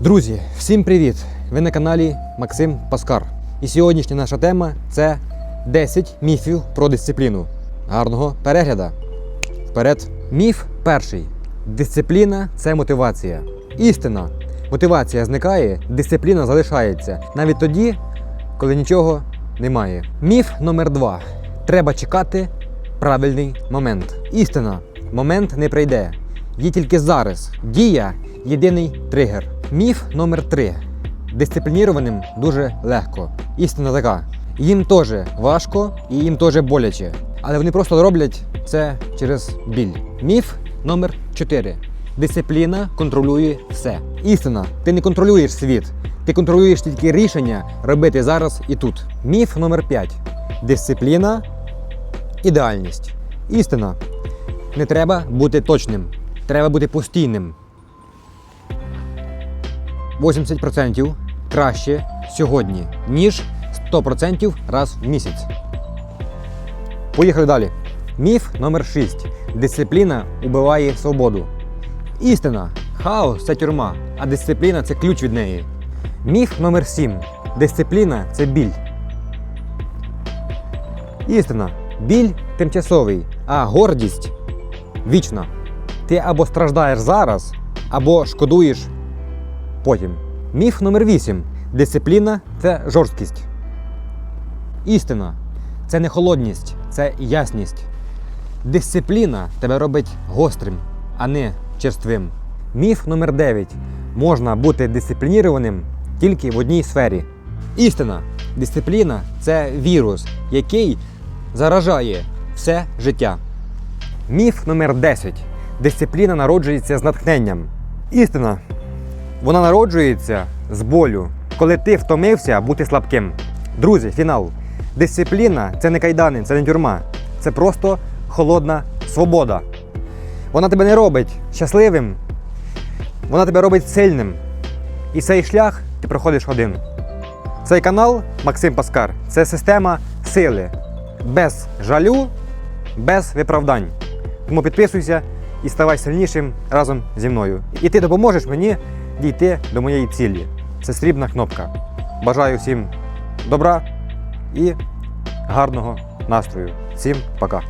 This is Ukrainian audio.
Друзі, всім привіт! Ви на каналі Максим Паскар. І сьогоднішня наша тема це 10 міфів про дисципліну. Гарного перегляда. Вперед. Міф перший. Дисципліна це мотивація. Істина. Мотивація зникає, дисципліна залишається навіть тоді, коли нічого немає. Міф номер два. Треба чекати правильний момент. Істина. Момент не прийде. Є тільки зараз. Дія єдиний тригер. Міф номер три. Дисциплінірованим дуже легко. Істина така. Їм теж важко і їм теж боляче. Але вони просто роблять це через біль. Міф номер 4. Дисципліна контролює все. Істина, ти не контролюєш світ. Ти контролюєш тільки рішення робити зараз і тут. Міф номер 5. Дисципліна ідеальність. Істина. Не треба бути точним. Треба бути постійним. 80% краще сьогодні, ніж 100% раз в місяць. Поїхали далі. Міф номер 6. Дисципліна убиває свободу. Істина. Хаос це тюрма, а дисципліна це ключ від неї. Міф номер 7. Дисципліна це біль. Істина. Біль тимчасовий, а гордість вічна. Ти або страждаєш зараз, або шкодуєш потім. Міф номер 8. Дисципліна це жорсткість. Істина це не холодність, це ясність. Дисципліна тебе робить гострим, а не черствим. Міф номер 9. Можна бути дисциплінірованим тільки в одній сфері. Істина. Дисципліна це вірус, який заражає все життя. Міф номер 10. Дисципліна народжується з натхненням. Істина. Вона народжується з болю, коли ти втомився бути слабким. Друзі, фінал. Дисципліна це не кайдани, це не тюрма. Це просто холодна свобода. Вона тебе не робить щасливим, вона тебе робить сильним. І цей шлях ти проходиш один. Цей канал Максим Паскар це система сили. Без жалю, без виправдань. Тому підписуйся і ставай сильнішим разом зі мною. І ти допоможеш мені дійти до моєї цілі. Це срібна кнопка. Бажаю всім добра і гарного настрою. Всім пока.